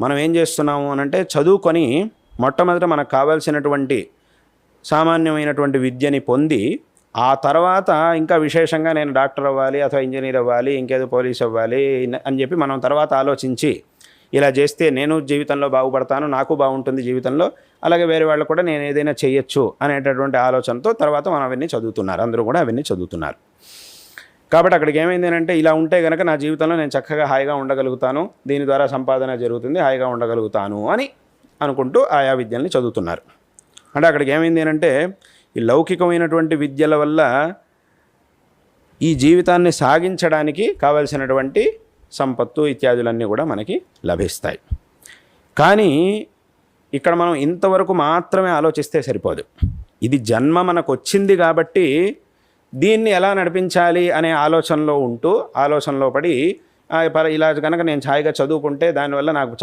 మనం ఏం చేస్తున్నాము అని అంటే చదువుకొని మొట్టమొదట మనకు కావాల్సినటువంటి సామాన్యమైనటువంటి విద్యని పొంది ఆ తర్వాత ఇంకా విశేషంగా నేను డాక్టర్ అవ్వాలి అథవా ఇంజనీర్ అవ్వాలి ఇంకేదో పోలీస్ అవ్వాలి అని చెప్పి మనం తర్వాత ఆలోచించి ఇలా చేస్తే నేను జీవితంలో బాగుపడతాను నాకు బాగుంటుంది జీవితంలో అలాగే వేరే వాళ్ళు కూడా నేను ఏదైనా చేయొచ్చు అనేటటువంటి ఆలోచనతో తర్వాత మనం అవన్నీ చదువుతున్నారు అందరూ కూడా అవన్నీ చదువుతున్నారు. కాబట్టి అక్కడికి ఏమైంది అంటే ఇలా ఉంటే కనుక నా జీవితంలో నేను చక్కగా హాయిగా ఉండగలుగుతాను దీని ద్వారా సంపాదన జరుగుతుంది హాయిగా ఉండగలుగుతాను అని అనుకుంటూ ఆయా విద్యల్ని చదువుతున్నారు. అంటే అక్కడికి ఏమైంది అంటే ఈ లౌకికమైనటువంటి విద్యల వల్ల ఈ జీవితాన్ని సాగించడానికి కావలసినటువంటి సంపత్తు ఇత్యాదులన్నీ కూడా మనకి లభిస్తాయి. కానీ ఇక్కడ మనం ఇంతవరకు మాత్రమే ఆలోచిస్తే సరిపోదు. ఇది జన్మ మనకు వచ్చింది కాబట్టి దీన్ని ఎలా నడిపించాలి అనే ఆలోచనలో ఉంటూ ఆలోచనలో పడి ఇలా కనుక నేను ఛాయిగా చదువుకుంటే దానివల్ల నాకు